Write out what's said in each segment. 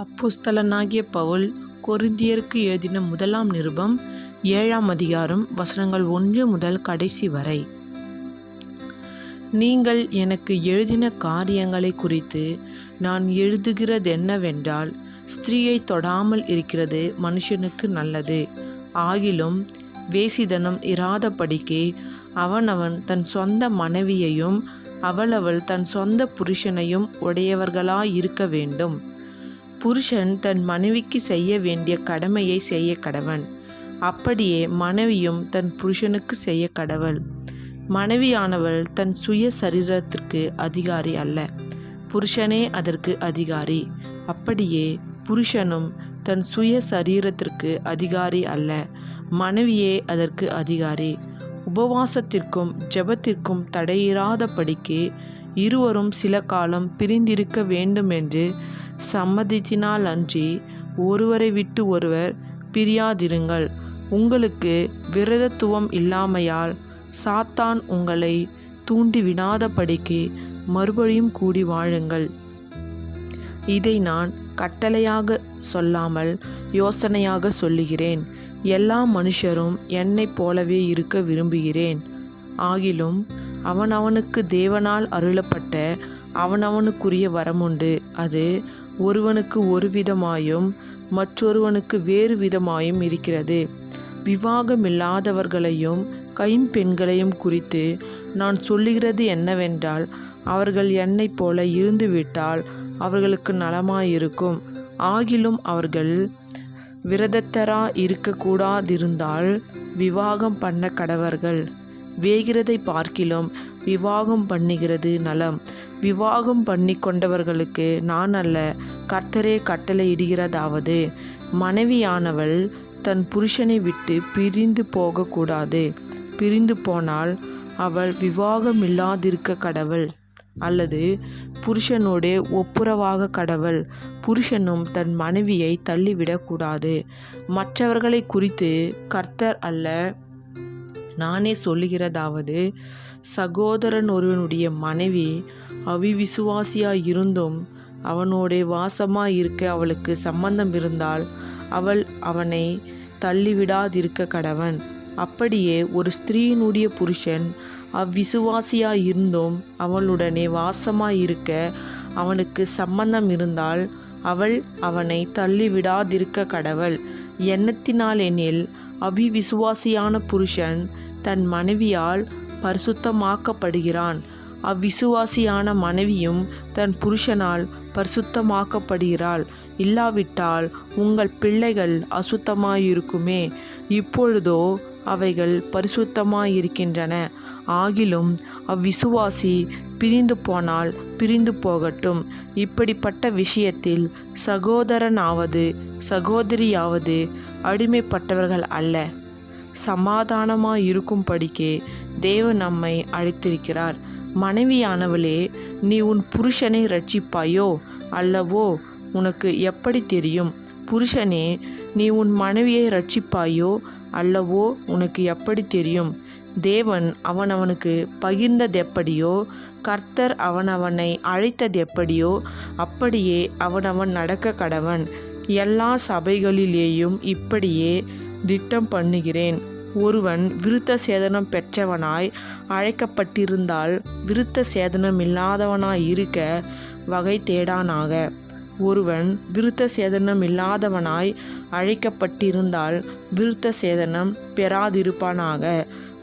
அப்போஸ்தலனாகிய பவுல் கொரிந்தியருக்கு எழுதின முதலாம் நிருபம் ஏழாம் அதிகாரம் வசனங்கள் ஒன்று முதல் கடைசி வரை. நீங்கள் எனக்கு எழுதின காரியங்களை குறித்து நான் எழுதுகிறதென்னவென்றால் ஸ்திரீயை தொடாமல் இருக்கிறது மனுஷனுக்கு நல்லது. ஆகிலும் வேசிதனம் இராதபடிக்கு அவனவன் தன் சொந்த மனைவியையும் அவளவள் தன் சொந்த புருஷனையும் உடையவர்களாயிருக்க வேண்டும். புருஷன் தன் மனைவிக்கு செய்ய வேண்டிய கடமையை செய்ய கடவன். அப்படியே மனைவியும் தன் புருஷனுக்கு செய்ய கடவள். மனைவியானவள் தன் சுய சரீரத்திற்கு அதிகாரி அல்ல. புருஷனே அதற்கு அதிகாரி. அப்படியே புருஷனும் தன் சுய சரீரத்திற்கு அதிகாரி அல்ல. மனைவியே அதற்கு அதிகாரி. உபவாசத்திற்கும் ஜெபத்திற்கும் தடையிராதபடிக்கு இருவரும் சில காலம் பிரிந்திருக்க வேண்டுமென்று சம்மதித்தினால் அன்றி ஒருவரை விட்டு ஒருவர் பிரியாதிருங்கள். உங்களுக்கு விரதத்துவம் இல்லாமையால் சாத்தான் உங்களை தூண்டிவிடாதபடிக்கு மறுபடியும் கூடி வாழுங்கள். இதை நான் கட்டளையாக சொல்லாமல் யோசனையாக சொல்லுகிறேன். எல்லா மனுஷரும் என்னைப் போலவே இருக்க விரும்புகிறேன். ஆகிலும் அவனவனுக்கு தேவனால் அருளப்பட்ட அவனவனுக்குரிய வரமுண்டு. அது ஒருவனுக்கு ஒரு விதமாயும் மற்றொருவனுக்கு வேறு விதமாயும் இருக்கிறது. விவாகமில்லாதவர்களையும் கைம்பெண்களையும் குறித்து நான் சொல்லுகிறது என்னவென்றால் அவர்கள் என்னைப் போல இருந்துவிட்டால் அவர்களுக்கு நலமாயிருக்கும். ஆகிலும் அவர்கள் விரதத்தரா இருக்கக்கூடாதிருந்தால் விவாகம் பண்ண கடவர்கள். வேகிறதை பார்க்கிலும் விவாகம் பண்ணுகிறது நலம். விவாகம் பண்ணி கொண்டவர்களுக்கு நான் அல்ல கர்த்தரே கட்டளையிடுகிறதாவது மனைவியானவள் தன் புருஷனை விட்டு பிரிந்து போகக்கூடாது. பிரிந்து போனால் அவள் விவாகம் இல்லாதிருக்க கடவுள் அல்லது புருஷனோடே ஒப்புரவாக கடவுள். புருஷனும் தன் மனைவியை தள்ளிவிடக்கூடாது. மற்றவர்களை குறித்து கர்த்தர் அல்ல நானே சொல்லுகிறதாவது சகோதரன் ஒருவனுடைய மனைவி அவிவிசுவாசியாக இருந்தும் அவனோட வாசமாக இருக்க அவளுக்கு சம்பந்தம் இருந்தால் அவள் அவனை தள்ளிவிடாதிருக்க கடவன். அப்படியே ஒரு ஸ்திரீயினுடைய புருஷன் அவ்விசுவாசியாக இருந்தும் அவளுடனே வாசமாக இருக்க அவனுக்கு சம்பந்தம் இருந்தால் அவள் அவனை தள்ளிவிடாதிருக்க கடவள். எண்ணத்தினால் எனில் அவிவிசுவாசியான புருஷன் தன் மனைவியால் பரிசுத்தமாக்கப்படுகிறான். அவ்விசுவாசியான மனைவியும் தன் புருஷனால் பரிசுத்தமாக்கப்படுகிறாள். இல்லாவிட்டால் உங்கள் பிள்ளைகள் அசுத்தமாயிருக்குமே. இப்பொழுதோ அவைகள் பரிசுத்தமாயிருக்கின்றன. ஆகிலும் அவ்விசுவாசி பிரிந்து போனால் பிரிந்து போகட்டும் இப்படிப்பட்ட விஷயத்தில் சகோதரனாவது சகோதரியாவது அடிமைப்பட்டவர்கள் அல்ல. சமாதானமாக இருக்கும்படிக்கே தேவன் நம்மை அழைத்திருக்கிறார். மனைவியானவளே நீ உன் புருஷனை ரட்சிப்பாயோ அல்லவோ உனக்கு எப்படி தெரியும்? புருஷனே நீ உன் மனைவியை ரட்சிப்பாயோ அல்லவோ உனக்கு எப்படி தெரியும்? தேவன் அவனவனுக்கு பகிர்ந்ததெப்படியோ கர்த்தர் அவனவனை அழைத்ததெப்படியோ அப்படியே அவனவன் நடக்க கடவன். எல்லா சபைகளிலேயும் இப்படியே திட்டம் பண்ணுகிறேன். ஒருவன் விருத்த சேதனம் பெற்றவனாய் அழைக்கப்பட்டிருந்தால் விருத்த சேதனம் இல்லாதவனாய் இருக்க வகை தேடானாக. ஒருவன் விருத்த சேதனம் இல்லாதவனாய் அழைக்கப்பட்டிருந்தால் விருத்த சேதனம் பெறாதிருப்பானாக.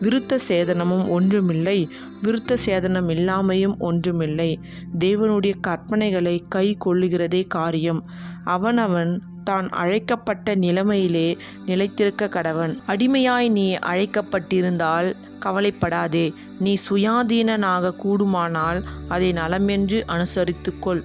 விருத்த சேதனமும் ஒன்றுமில்லை விருத்த சேதனம் இல்லாமையும் ஒன்றுமில்லை. தேவனுடைய கற்பனைகளை கை கொள்ளுகிறதே காரியம். அவனவன் தான் அழைக்கப்பட்ட நிலைமையிலே நிலைத்திருக்க கடவன். அடிமையாய் நீ அழைக்கப்பட்டிருந்தால் கவலைப்படாதே. நீ சுயாதீனனாக கூடுமானால் அதை நலமென்று அனுசரித்துக்கொள்.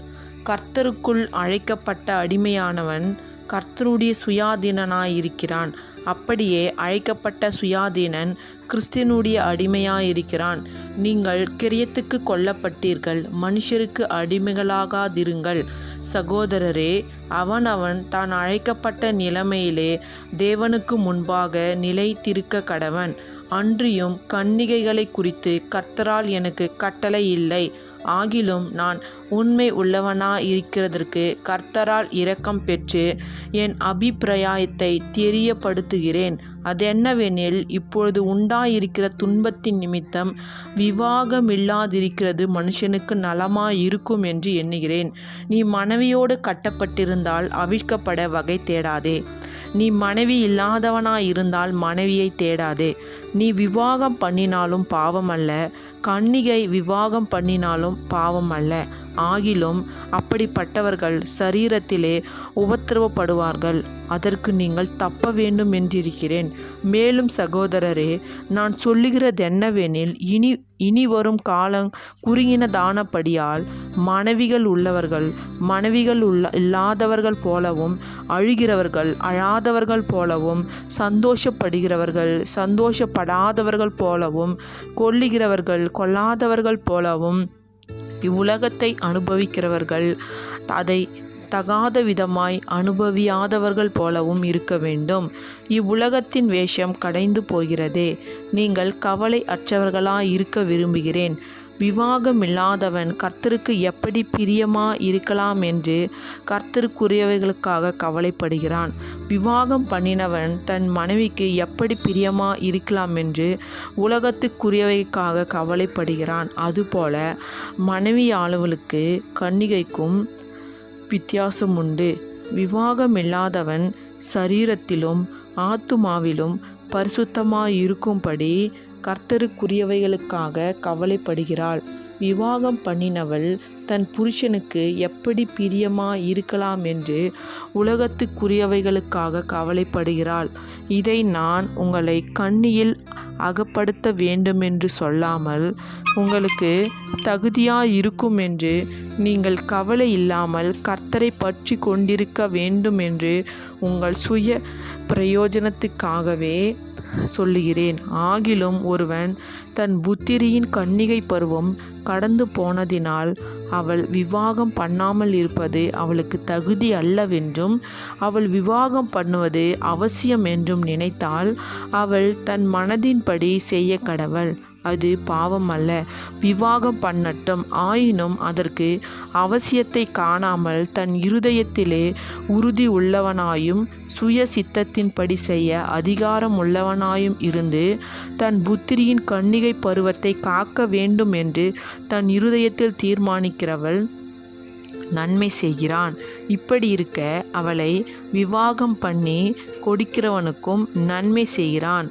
கர்த்தருக்குள் அழைக்கப்பட்ட அடிமையானவன் கர்த்தருடைய சுயாதீனனாயிருக்கிறான். அப்படியே அழைக்கப்பட்ட சுயாதீனன் கிறிஸ்தினுடைய அடிமையாயிருக்கிறான். நீங்கள் கிரியத்துக்கு கொல்லப்பட்டீர்கள் மனுஷருக்கு அடிமைகளாகாதிருங்கள். சகோதரரே அவன் அவன் தான் அழைக்கப்பட்ட நிலைமையிலே தேவனுக்கு முன்பாக நிலைத்திருக்க கடவன். அன்றியும் கன்னிகைகளை குறித்து கர்த்தரால் எனக்கு கட்டளை இல்லை. ஆகிலும் நான் உண்மை உள்ளவனாயிருக்கிறதற்கு கர்த்தரால் இரக்கம் பெற்று என் அபிப்பிராயத்தை தெரியப்படுத்துகிறேன். அதென்னவெனில் இப்பொழுது உண்டாயிருக்கிற துன்பத்தின் நிமித்தம் விவாகமில்லாதிருக்கிறது மனுஷனுக்கு நலமாயிருக்கும் என்று எண்ணுகிறேன். நீ மனைவியோடு கட்டப்பட்டிருந்தால் அவிழ்க்கப்பட வகை தேடாதே. நீ மனைவி இல்லாதவனாயிருந்தால் மனைவியை தேடாதே. நீ விவாகம் பண்ணினாலும் பாவம் அல்ல. கன்னிகை விவாகம் பண்ணினாலும் பாவம் அல்ல. ஆகிலும் அப்படிப்பட்டவர்கள் சரீரத்திலே உபத்திரவப்படுவார்கள். அதற்கு நீங்கள் தப்ப வேண்டும் என்றிருக்கிறேன். மேலும் சகோதரரே நான் சொல்லுகிறதென்னவெனில் இனி இனி வரும் காலம் குறுகினதானபடியால் மனைவிகள் உள்ளவர்கள் மனைவிகள் உள்ள இல்லாதவர்கள் போலவும் அழுகிறவர்கள் அழாதவர்கள் போலவும் சந்தோஷப்படுகிறவர்கள் படாதவர்கள் போலவும் கொல்லுகிறவர்கள் கொல்லாதவர்கள் போலவும் இவ்வுலகத்தை அனுபவிக்கிறவர்கள் அதை தகாத விதமாய் அனுபவியாதவர்கள் போலவும் இருக்க வேண்டும். இவ்வுலகத்தின் வேஷம் கடைந்து போகிறதே. நீங்கள் கவலை அற்றவர்களாய் இருக்க விரும்புகிறேன். விவாகமில்லாதவன் கர்த்தருக்கு எப்படி பிரியமா இருக்கலாம் என்று கர்த்தருக்குரியவைகளுக்காக கவலைப்படுகிறான். விவாகம் பண்ணினவன் தன் மனைவிக்கு எப்படி பிரியமா இருக்கலாம் என்று உலகத்துக்குரியவைக்காக கவலைப்படுகிறான். அதுபோல மனைவியாளவளுக்கு கன்னிகைக்கும் வித்தியாசம் உண்டு விவாகமில்லாதவன் சரீரத்திலும் ஆத்துமாவிலும் பரிசுத்தமாயிருக்கும்படி கர்த்தருக்குரியவைகளுக்காக கவலைப்படுகிறாள். விவாகம் பண்ணினவள் தன் புருஷனுக்கு எப்படி பிரியமா இருக்கலாம் என்று உலகத்துக்குரியவைகளுக்காக கவலைப்படுகிறாள். இதை நான் உங்களை கண்ணியில் அகப்படுத்த வேண்டுமென்று சொல்லாமல் உங்களுக்கு தகுதியாயிருக்கும் என்று நீங்கள் கவலை இல்லாமல் கர்த்தரை பற்றி கொண்டிருக்க வேண்டும் என்று உங்கள் சுய பிரயோஜனத்துக்காகவே சொல்லுகிறேன். ஆகிலும் ஒருவன் தன் புத்திரியின் கன்னிகை பருவம் கடந்து போனதினால் அவள் விவாகம் பண்ணாமல் இருப்பது அவளுக்கு தகுதி அல்லவென்றும் அவள் விவாகம் பண்ணுவது அவசியம் என்றும் நினைத்தால் அவள் தன் மனதின்படி செய்ய கடவள். அது பாவம் அல்ல. விவாகம் பண்ணட்டும். ஆயினும் அதற்கு அவசியத்தை காணாமல் தன் இருதயத்திலே உறுதி உள்ளவனாயும் சுய சித்தத்தின்படி செய்ய அதிகாரம் உள்ளவனாயும் இருந்து தன் புத்திரியின் கன்னிகை பருவத்தை காக்க வேண்டும் என்று தன் இருதயத்தில் தீர்மானிக்கிறவள் நன்மை செய்கிறான். இப்படி இருக்க அவளை விவாகம் பண்ணி கொடுக்கிறவனுக்கும் நன்மை செய்கிறான்.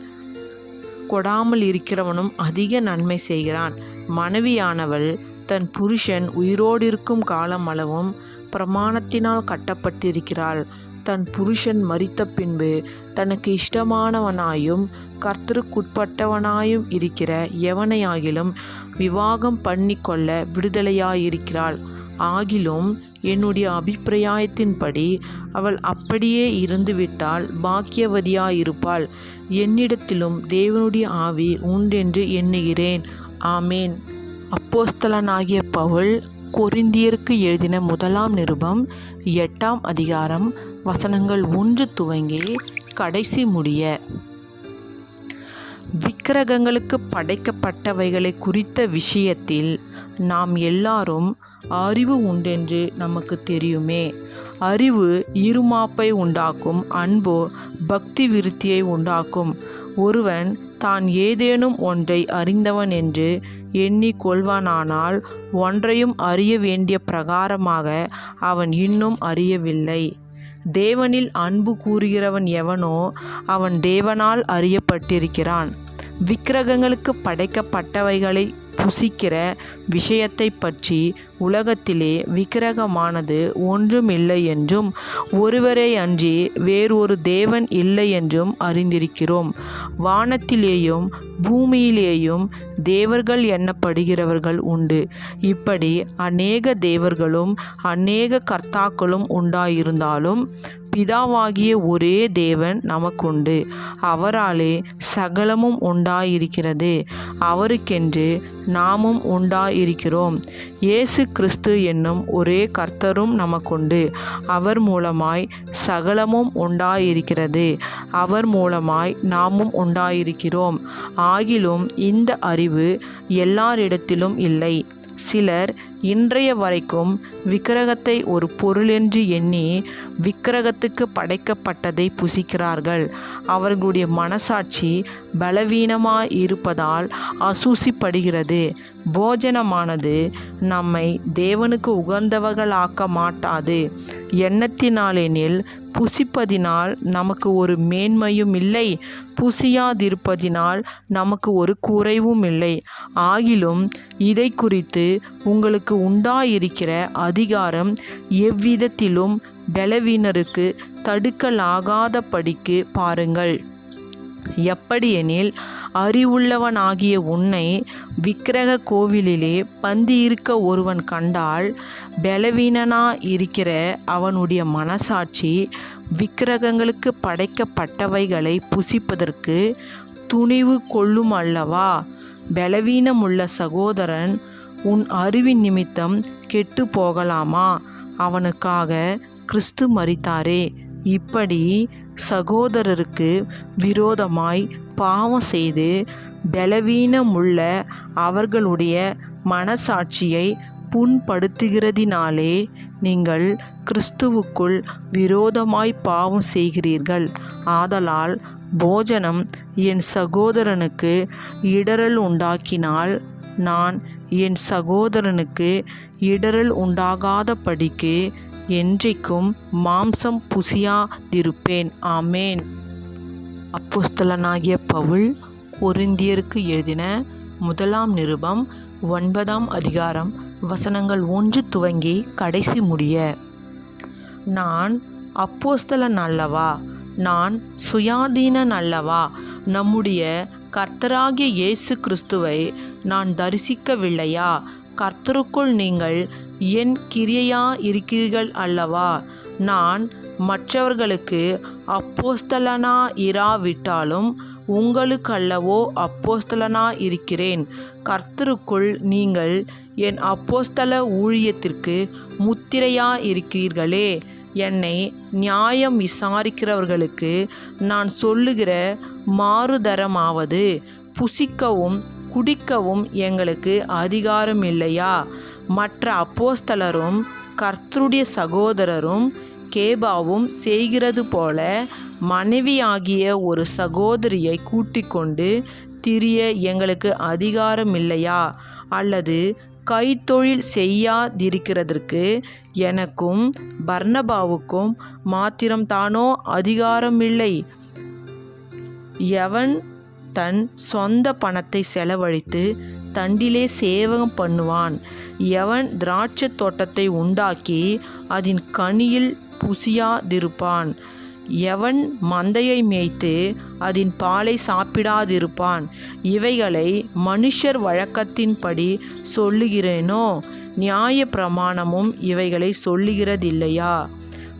கொடாமல் இருக்கிறவனும் அதிக நன்மை செய்கிறான். மனைவியானவள் தன் புருஷன் உயிரோடிருக்கும் காலம் அளவும் பிரமாணத்தினால் கட்டப்பட்டிருக்கிறாள். தன் புருஷன் மறித்த பின்பு தனக்கு இஷ்டமானவனாயும் கர்த்தருக்குட்பட்டவனாயும் இருக்கிற எவனையாகிலும் விவாகம் பண்ணி கொள்ள விடுதலையாயிருக்கிறாள். ஆகிலும் என்னுடைய அபிப்பிராயத்தின்படி அவள் அப்படியே இருந்துவிட்டால் பாக்கியவதியாயிருப்பாள். என்னிடத்திலும் தேவனுடைய ஆவி உண்டென்று எண்ணுகிறேன். ஆமேன். அப்போஸ்தலனாகிய பவுல் கொரிந்தியருக்கு எழுதின முதலாம் நிருபம் எட்டாம் அதிகாரம் வசனங்கள் ஒன்று துவங்கி கடைசி முடிய. விக்கிரகங்களுக்கு படைக்கப்பட்டவைகளை குறித்த விஷயத்தில் நாம் எல்லாரும் அறிவு உண்டென்று நமக்கு தெரியுமே. அறிவு இருமாப்பை உண்டாக்கும் அன்போ பக்தி விருத்தியை உண்டாக்கும். ஒருவன் தான் ஏதேனும் ஒன்றை அறிந்தவன் என்று எண்ணிக் கொள்வானானால் ஒன்றையும் அறிய வேண்டிய பிரகாரமாக அவன் இன்னும் அறியவில்லை. தேவனில் அன்பு கூறுகிறவன் எவனோ அவன் தேவனால் அறியப்பட்டிருக்கிறான். விக்கிரகங்களுக்கு படைக்கப்பட்டவைகளை புசிக்கிற விஷயத்தை பற்றி உலகத்திலே விக்கிரகமானது ஒன்றுமில்லை என்றும் ஒருவரை அன்றி வேறொரு தேவன் இல்லை என்றும் அறிந்திருக்கிறோம். வானத்திலேயும் பூமியிலேயும் தேவர்கள் எண்ணப்படுகிறவர்கள் உண்டு. இப்படி அநேக தேவர்களும் அநேக கர்த்தாக்களும் உண்டாயிருந்தாலும் பிதாவாகிய ஒரே தேவன் நமக்குண்டு. அவராலே சகலமும் உண்டாயிருக்கிறது. அவருக்கென்று நாமும் உண்டாயிருக்கிறோம். இயேசு கிறிஸ்து என்னும் ஒரே கர்த்தரும் நமக்குண்டு. அவர் மூலமாய் சகலமும் உண்டாயிருக்கிறது. அவர் மூலமாய் நாமும் உண்டாயிருக்கிறோம். ஆகிலும் இந்த அறிவு எல்லாரிடத்திலும் இல்லை. சிலர் இன்றைய வரைக்கும் விக்கிரகத்தை ஒரு பொருளென்று எண்ணி விக்கிரகத்துக்கு படைக்கப்பட்டதை புசிக்கிறார்கள். அவர்களுடைய மனசாட்சி பலவீனமாக இருப்பதால் அசூசிப்படுகிறது. போஜனமானது நம்மை தேவனுக்கு உகந்தவர்களாக்க மாட்டாது. எண்ணத்தினாலெனில் புசிப்பதினால் நமக்கு ஒரு மேன்மையும் இல்லை புசியாதிருப்பதினால் நமக்கு ஒரு குறைவும் இல்லை. ஆகிலும் இதை குறித்து உங்களுக்கு உண்டாயிருக்கிற அதிகாரம் எவ்விதத்திலும் பலவீனருக்கு தடுக்கலாகாதபடிக்கு பாருங்கள். எப்படியெனில் அறிவுள்ளவனாகிய உன்னை விக்கிரக கோவிலிலே பந்தியிருக்க ஒருவன் கண்டால் பலவீனனா இருக்கிற அவனுடைய மனசாட்சி விக்கிரகங்களுக்கு படைக்கப்பட்டவைகளை புசிப்பதற்கு துணிவு கொள்ளும் அல்லவா பலவீனமுள்ள சகோதரன் உன் அறிவின் நிமித்தம் கெட்டு போகலாமா அவனுக்காக கிறிஸ்து மறித்தாரே இப்படி சகோதரருக்கு விரோதமாய் பாவம் செய்து பலவீனமுள்ள அவர்களுடைய மனசாட்சியை புண்படுத்துகிறதினாலே நீங்கள் கிறிஸ்துவுக்குள் விரோதமாய் பாவம் செய்கிறீர்கள். ஆதலால் போஜனம் என் சகோதரனுக்கு இடரல் உண்டாக்கினால் நான் என் சகோதரனுக்கு இடறல் உண்டாகாதபடிக்கு என்றைக்கும் மாம்சம் புசியாதிருப்பேன். ஆமேன். அப்போஸ்தலனாகிய பவுல் ஒருந்தியருக்கு எழுதின முதலாம் நிருபம் ஒன்பதாம் அதிகாரம் வசனங்கள் ஒன்று துவங்கி கடைசி முடிய. நான் அப்போஸ்தலன் அல்லவா? நான் சுயாதீனன் அல்லவா? நம்முடைய கர்த்தராகிய இயேசு கிறிஸ்துவை நான் தரிசிக்கவில்லையா? கர்த்தருக்குள் நீங்கள் என் கிரியையா இருக்கிறீர்கள் அல்லவா? நான் மற்றவர்களுக்கு அப்போஸ்தலனா இராவிட்டாலும் உங்களுக்கல்லவோ அப்போஸ்தலனா இருக்கிறேன் கர்த்தருக்குள் நீங்கள் என் அப்போஸ்தல ஊழியத்திற்கு முத்திரையா இருக்கிறீர்களே என்னை நியாயம் விசாரிக்கிறவர்களுக்கு நான் சொல்லுகிற மாறுதரமாவது புசிக்கவும் குடிக்கவும் எங்களுக்கு அதிகாரம் இல்லையா மற்ற அப்போஸ்தலரும் கர்த்தருடைய சகோதரரும் கேபாவும் செய்கிறது போல மனைவியாகிய ஒரு சகோதரியை கூட்டிக்கொண்டு திரிய எங்களுக்கு அதிகாரம் இல்லையா அல்லது கைத்தொழில் செய்யாதிருக்கிறதற்கு எனக்கும் பர்ணபாவுக்கும் மாத்திரம்தானோ அதிகாரம் இல்லை எவன் தன் சொந்த பணத்தை செலவழித்து தண்டிலே சேவகம் பண்ணுவான். எவன் திராட்சை தோட்டத்தை உண்டாக்கி அதன் கனியில் புசியாதிருப்பான். எவன் மந்தையை மேய்த்து அதன் பாலை சாப்பிடாதிருப்பான். இவைகளை மனுஷர் வழக்கத்தின்படி சொல்லுகிறேனோ? நியாய பிரமாணமும் இவைகளை சொல்லுகிறதில்லையா?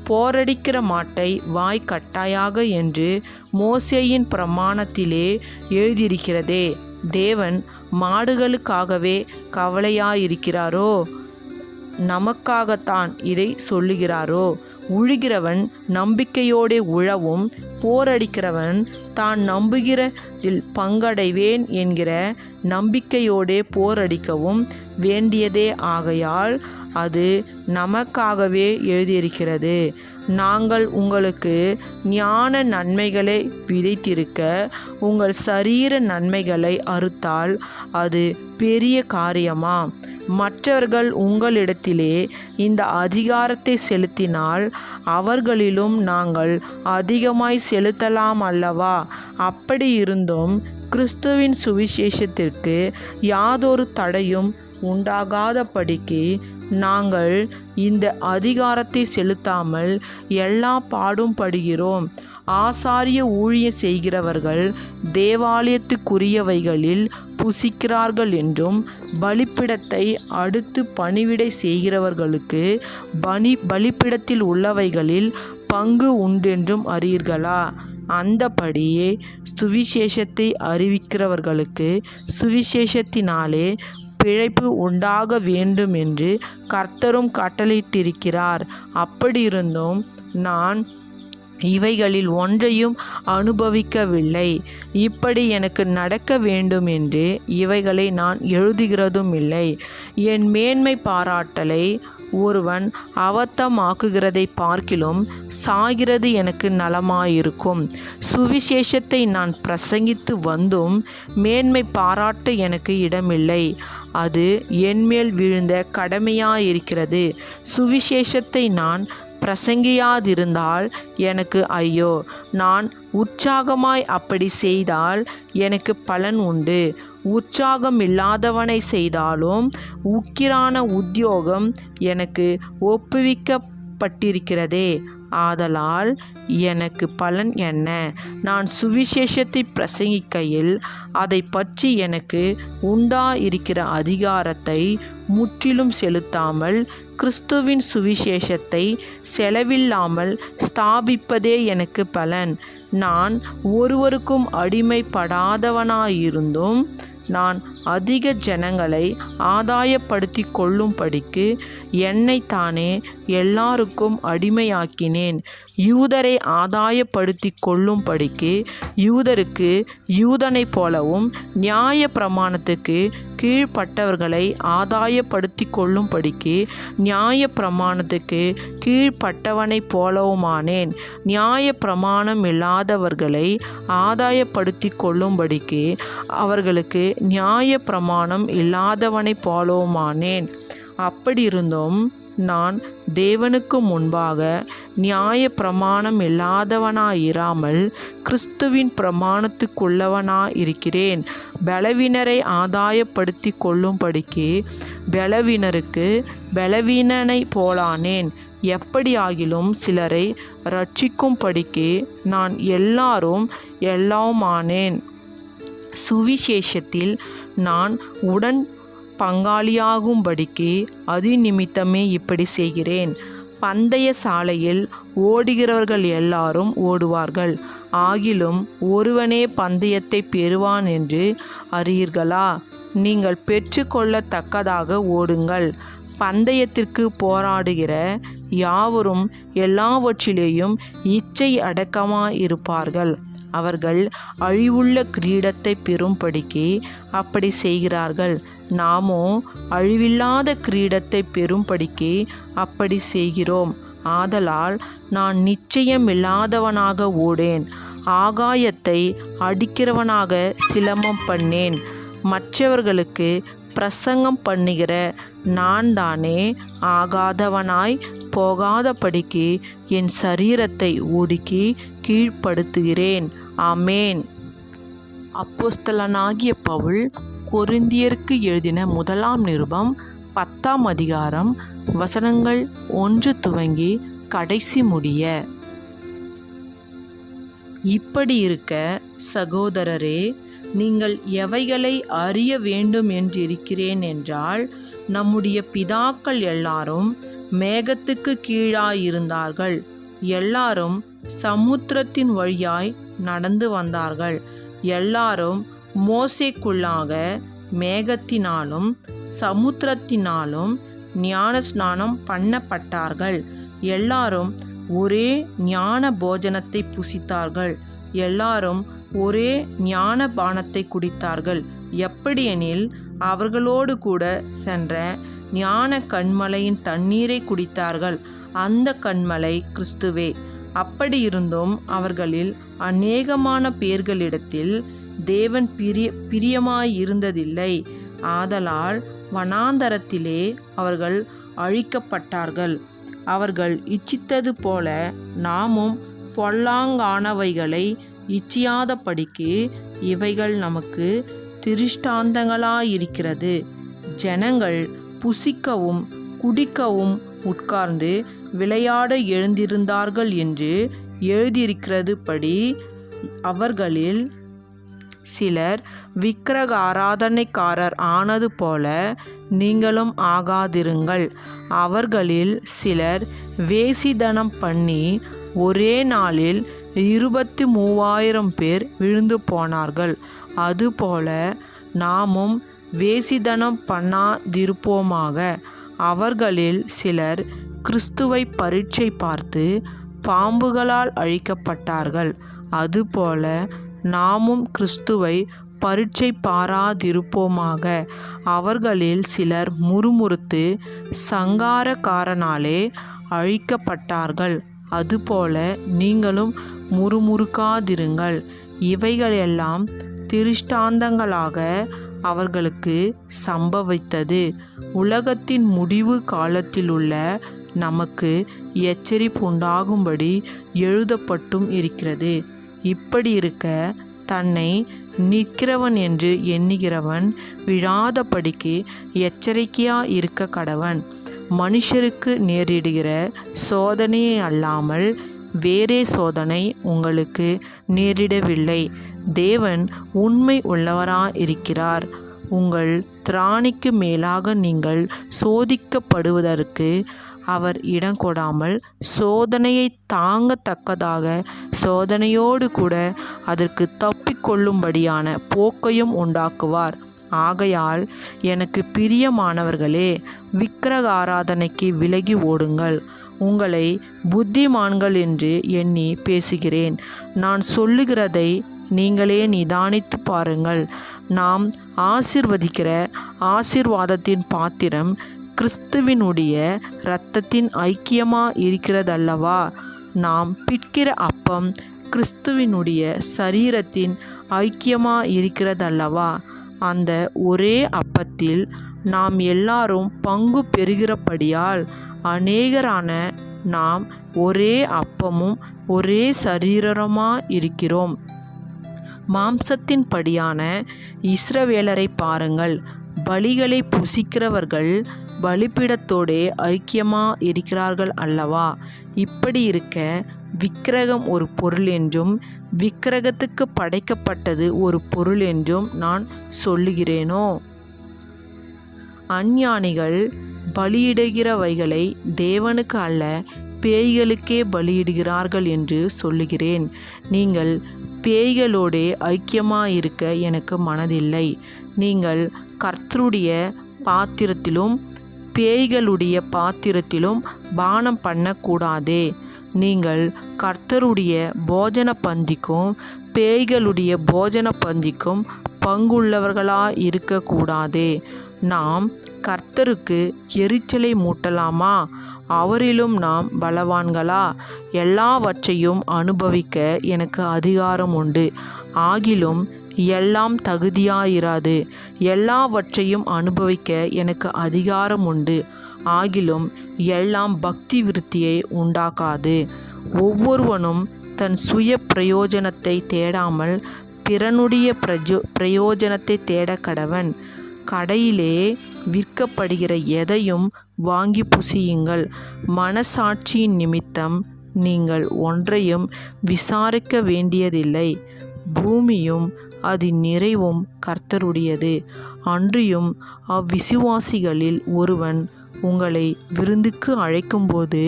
போரடிக்கிற மாட்டை வாய் கட்டாயாக என்று மோசேயின் பிரமாணத்திலே எழுதியிருக்கிறதே. தேவன் மாடுகளுக்காகவே கவலையாயிருக்கிறாரோ? நமக்காகத்தான் இதை சொல்லுகிறாரோ? உழுகிறவன் நம்பிக்கையோடே உழவும் போரடிக்கிறவன் தான் நம்புகிறதில் பங்கடைவேன் என்கிற நம்பிக்கையோடே போரடிக்கவும் வேண்டியதே ஆகையால் அது நமக்காகவே எழுதியிருக்கிறது. நாங்கள் உங்களுக்கு ஞான நன்மைகளை விதைத்திருக்க உங்கள் சரீர நன்மைகளை அறுத்தால் அது பெரிய காரியமா? மற்றவர்கள் உங்களிடத்திலே இந்த அதிகாரத்தை செலுத்தினால் அவர்களிலும் நாங்கள் அதிகமாய் செலுத்தலாம் அல்லவா? அப்படி இருந்தும் கிறிஸ்துவின் சுவிசேஷத்திற்கு யாதொரு தடையும் உண்டாகாதபடிக்கு நாங்கள் இந்த அதிகாரத்தை செலுத்தாமல் எல்லா பாடும் படுகிறோம் ஆசாரிய ஊழிய செய்கிறவர்கள் தேவாலயத்துக்குரியவைகளில் புசிக்கிறார்கள் என்றும் பலிப்பிடத்தை அடுத்து பணிவிடை செய்கிறவர்களுக்கு பணி பலிப்பிடத்தில் உள்ளவைகளில் பங்கு உண்டென்றும் அறியீர்களா? அந்தபடியே சுவிசேஷத்தை அறிவிக்கிறவர்களுக்கு சுவிசேஷத்தினாலே பிழைப்பு உண்டாக வேண்டும் என்று கர்த்தரும் கட்டளையிட்டிருக்கிறார். அப்படியிருந்தும் நான் இவைகளில் ஒன்றையும் அனுபவிக்கவில்லை. இப்படி எனக்கு நடக்க வேண்டும் என்று இவைகளை நான் எழுதுகிறதும் இல்லை என் மேன்மை பாராட்டலை ஒருவன் அவத்தமாக்குகிறதை பார்க்கிலும் சாகிறது எனக்கு நலமாயிருக்கும். சுவிசேஷத்தை நான் பிரசங்கித்து வந்தும் மேன்மை பாராட்ட எனக்கு இடமில்லை. அது என்மேல் விழுந்த கடமையாயிருக்கிறது. சுவிசேஷத்தை நான் பிரசங்கியாதிருந்தால் எனக்கு ஐயோ நான் உற்சாகமாய் அப்படி செய்தால் எனக்கு பலன் உண்டு. உற்சாகம் இல்லாதவனை செய்தாலும் உக்கிரான உத்தியோகம் எனக்கு ஒப்புவிக்க பட்டிருக்கிறதே ஆதலால் எனக்கு பலன் என்ன? நான் சுவிசேஷத்தை பிரசங்கிக்கையில் அதை பற்றி எனக்கு உண்டாயிருக்கிற அதிகாரத்தை முற்றிலும் செலுத்தாமல் கிறிஸ்துவின் சுவிசேஷத்தை செலவில்லாமல் ஸ்தாபிப்பதே எனக்கு பலன். நான் ஒருவருக்கும் அடிமைப்படாதவனாயிருந்தும் நான் அதிக ஜனங்களை ஆதாயப்படுத்தி கொள்ளும்படிக்கு என்னை தானே எல்லாருக்கும் அடிமையாக்கினேன். யூதரை ஆதாயப்படுத்தி கொள்ளும்படிக்கு யூதருக்கு யூதனைப் போலவும் நியாய பிரமாணத்துக்கு கீழ்ப்பட்டவர்களை ஆதாயப்படுத்தி கொள்ளும்படிக்கு நியாய பிரமாணத்துக்கு கீழ்ப்பட்டவனைப் போலவுமானேன். நியாய பிரமாணம் இல்லாதவர்களை ஆதாயப்படுத்தி கொள்ளும்படிக்கு அவர்களுக்கு நியாய பிரமாணம் இல்லாதவனைப் போலவுமானேன் அப்படியிருந்தும் நான் தேவனுக்கு முன்பாக நியாய பிரமாணம் இல்லாதவனாயிராமல் கிறிஸ்துவின் பிரமாணத்துக்குள்ளவனாயிருக்கிறேன். பலவீனரை ஆதாயப்படுத்தி கொள்ளும்படிக்கு பலவீனருக்கு பலவீனனை போலானேன். எப்படியாகிலும் சிலரை ரட்சிக்கும்படிக்கு நான் எல்லாரும் எல்லாமானேன் சுவிசேஷத்தில் நான் உடன் பங்காளியாகும்படிக்கு அது நிமித்தமே இப்படி செய்கிறேன். பந்தய சாலையில் ஓடுகிறவர்கள் எல்லாரும் ஓடுவார்கள். ஆகிலும் ஒருவனே பந்தயத்தை பெறுவான் என்று அறியீர்களா? நீங்கள் பெற்றுக்கொள்ளத்தக்கதாக ஓடுங்கள். பந்தயத்திற்கு போராடுகிற யாவரும் எல்லாவற்றிலேயும் இச்சை அடக்கமாயிருப்பார்கள் அவர்கள் அழிவுள்ள கிரீடத்தை பெறும்படிக்கு அப்படி செய்கிறார்கள். நாமோ அழிவில்லாத கிரீடத்தை பெறும்படிக்கு அப்படி செய்கிறோம். ஆதலால் நான் நிச்சயமில்லாதவனாக ஓடேன். ஆகாயத்தை அடிக்கிறவனாக சிலம்பம் பண்ணேன். மற்றவர்களுக்கு பிரசங்கம் பண்ணுகிற நான் தானே ஆகாதவனாய் போகாதபடிக்கு என் சரீரத்தை ஒடுக்கி கீழ்ப்படுத்துகிறேன். ஆமேன். அப்போஸ்தலனாகிய பவுல் கொருந்தியருக்கு எழுதின முதலாம் நிருபம் பத்தாம் அதிகாரம் வசனங்கள் ஒன்று துவங்கி கடைசி முடிய. இப்படி இருக்க சகோதரரே நீங்கள் எவைகளை அறிய வேண்டும் என்றிருக்கிறேன் என்றால் நம்முடைய பிதாக்கள் எல்லாரும் மேகத்துக்கு கீழாயிருந்தார்கள். எல்லாரும் சமுத்திரத்தின் வழியாய் நடந்து வந்தார்கள். எல்லாரும் மோசைக்குள்ளாக மேகத்தினாலும் சமுத்திரத்தினாலும் ஞானஸ்நானம் பண்ணப்பட்டார்கள். எல்லாரும் ஒரே ஞான போஜனத்தை புசித்தார்கள். எல்லாரும் ஒரே ஞான பானத்தை குடித்தார்கள். எப்படியெனில் அவர்களோடு கூட சென்ற ஞான கண்மலையின் தண்ணீரை குடித்தார்கள். அந்த கண்மலை கிறிஸ்துவே. அப்படியிருந்தும் அவர்களில் அநேகமான பேர்களிடத்தில் தேவன் பிரிய பிரியமாயிருந்ததில்லை. ஆதலால் வனாந்தரத்திலே அவர்கள் அழிக்கப்பட்டார்கள். அவர்கள் இச்சித்தது போல நாமும் பொல்லாங்கானவைகளை இச்சியாதபடிக்கு இவைகள் நமக்கு திருஷ்டாந்தங்களாயிருக்கிறது. ஜனங்கள் புசிக்கவும் குடிக்கவும் உட்கார்ந்து விளையாட எழுந்திருந்தார்கள் என்று எழுதியிருக்கிறது படி அவர்களில் சிலர் விக்கிரக ஆராதனைக்காரர் ஆனது போல நீங்களும் ஆகாதிருங்கள். அவர்களில் சிலர் வேசிதனம் பண்ணி ஒரே நாளில் இருபத்தி மூவாயிரம் பேர் விழுந்து போனார்கள். அதுபோல நாமும் வேசிதனம் பண்ணாதிருப்போமாக. அவர்களில் சிலர் கிறிஸ்துவை பரீட்சை பார்த்து பாம்புகளால் அழிக்கப்பட்டார்கள். அதுபோல நாமும் கிறிஸ்துவை பரீட்சை பாராதிருப்போமாக அவர்களில் சிலர் முறுமுறுத்து சங்காரக்காரனாலே அழிக்கப்பட்டார்கள். அதுபோல நீங்களும் முறுமுறுக்காதிருங்கள். இவைகளெல்லாம் திருஷ்டாந்தங்களாக அவர்களுக்கு சம்பவித்தது. உலகத்தின் முடிவு காலத்திலுள்ள நமக்கு எச்சரிப்பு உண்டாகும்படி எழுதப்பட்டும் இருக்கிறது. இப்படி இருக்க தன்னை நிற்கிறவன் என்று எண்ணுகிறவன் விழாதபடிக்கு எச்சரிக்கையா இருக்க கடவன். மனுஷருக்கு நேரிடுகிற சோதனையை அல்லாமல் வேறே சோதனை உங்களுக்கு நேரிடவில்லை. தேவன் உண்மை உள்ளவராயிருக்கிறார் உங்கள் திராணிக்கு மேலாக நீங்கள் சோதிக்கப்படுவதற்கு அவர் இடம் கொடாமல் சோதனையை தாங்கத்தக்கதாக சோதனையோடு கூட அதற்கு தப்பிக்கொள்ளும்படியான போக்கையும் உண்டாக்குவார். ஆகையால் எனக்கு பிரியமானவர்களே விக்கிரக ஆராதனைக்கு விலகி ஓடுங்கள். உங்களை புத்திமான்கள் என்று எண்ணி பேசுகிறேன். நான் சொல்லுகிறதை நீங்களே நிதானித்து பாருங்கள். நாம் ஆசிர்வதிக்கிற ஆசிர்வாதத்தின் பாத்திரம் கிறிஸ்துவினுடைய இரத்தத்தின் ஐக்கியமாக இருக்கிறதல்லவா? நாம் பிற்கிற அப்பம் கிறிஸ்துவினுடைய சரீரத்தின் ஐக்கியமாக இருக்கிறதல்லவா? அந்த ஒரே அப்பத்தில் நாம் எல்லாரும் பங்கு பெறுகிறபடியால் அநேகரான நாம் ஒரே அப்பமும் ஒரே சரீரமாக இருக்கிறோம். மாம்சத்தின்படியான இஸ்ரவேலரை பாருங்கள். பலிகளை புசிக்கிறவர்கள் பலிப்பிடத்தோடே ஐக்கியமாக இருக்கிறார்கள் அல்லவா? இப்படி இருக்க விக்கிரகம் ஒரு பொருள் என்றும் விக்கிரகத்துக்கு படைக்கப்பட்டது ஒரு பொருள் என்றும் நான் சொல்லுகிறேனோ? அஞ்ஞானிகள் பலியிடுகிறவைகளை தேவனுக்கு அல்ல பேய்களுக்கே பலியிடுகிறார்கள் என்று சொல்லுகிறேன். நீங்கள் பேய்களோடே ஐக்கியமாயிருக்க எனக்கு மனதில்லை. நீங்கள் கர்த்தருடைய பாத்திரத்திலும் பேய்களுடைய பாத்திரத்திலும் பானம் பண்ணக்கூடாதே. நீங்கள் கர்த்தருடைய போஜன பந்திக்கும் பேய்களுடைய போஜன பந்திக்கும் பங்குள்ளவர்களாக இருக்கக்கூடாதே. நாம் கர்த்தருக்கு எரிச்சலை மூட்டலாமா? அவரிலும் நாம் பலவான்களா? எல்லாவற்றையும் அனுபவிக்க எனக்கு அதிகாரம் உண்டு. ஆகிலும் எல்லாம் தகுதியாயிராது. எல்லாவற்றையும் அனுபவிக்க எனக்கு அதிகாரம் உண்டு. ஆகிலும் எல்லாம் பக்தி விருத்தியை உண்டாக்காது. ஒவ்வொருவனும் தன் சுய பிரயோஜனத்தை தேடாமல் பிறனுடைய பிரஜோ பிரயோஜனத்தை தேட கடவன். கடையிலே விற்கப்படுகிற எதையும் வாங்கி புசியுங்கள். மனசாட்சியின் நிமித்தம் நீங்கள் ஒன்றையும் விசாரிக்க வேண்டியதில்லை. பூமியும் அதன் நிறைவும் கர்த்தருடையது. அன்றியும் அவ்விசுவாசிகளில் ஒருவன் உங்களை விருந்துக்கு அழைக்கும்போது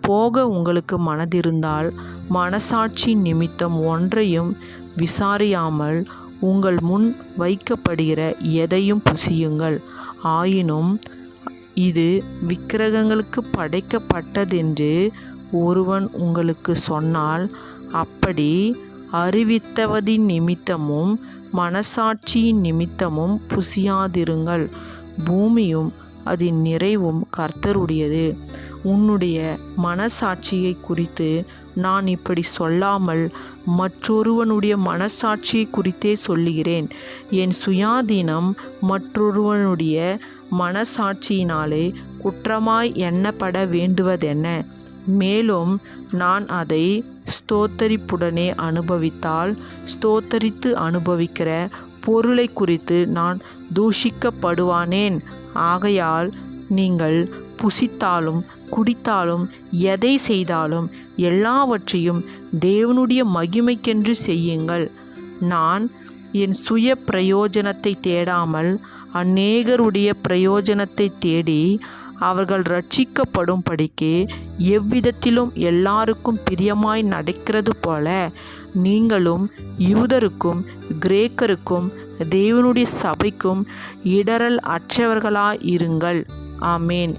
போக உங்களுக்கு மனதிருந்தால் மனசாட்சி நிமித்தம் ஒன்றையும் விசாரியாமல் உங்கள் முன் வைக்கப்படுகிற எதையும் புசியுங்கள். ஆயினும் இது விக்கிரகங்களுக்கு படைக்கப்பட்டதென்று ஒருவன் உங்களுக்கு சொன்னால் அப்படி அறிவித்தவதின் நிமித்தமும் மனசாட்சியின் நிமித்தமும் புசியாதிருங்கள். பூமியும் அதன் நிறைவும் கர்த்தருடையது. உன்னுடைய மனசாட்சியை குறித்து நான் இப்படி சொல்லாமல் மற்றொருவனுடைய மனசாட்சியை குறித்தே சொல்லுகிறேன். என் சுயாதீனம் மற்றொருவனுடைய மனசாட்சியினாலே குற்றமாய் எண்ணப்பட வேண்டுவதென்ன? மேலும் நான் அதை ஸ்தோத்தரிப்புடனே அனுபவித்தால் ஸ்தோத்தரித்து அனுபவிக்கிற பொருளை குறித்து நான் தூஷிக்கப்படுவானேன். ஆகையால் நீங்கள் புசித்தாலும் குடித்தாலும் எதை செய்தாலும் எல்லாவற்றையும் தேவனுடைய மகிமைக்கென்று செய்யுங்கள். நான் என் சுய பிரயோஜனத்தை தேடாமல் அநேகருடைய பிரயோஜனத்தை தேடி அவர்கள் ரட்சிக்கப்படும்படிக்கு எவ்விதத்திலும் எல்லாருக்கும் பிரியமாய் நடக்கிறது போல நீங்களும் யூதருக்கும் கிரேக்கருக்கும் தேவனுடைய சபைக்கும் இடரல் அற்றவர்களாயிருங்கள். ஆமேன்.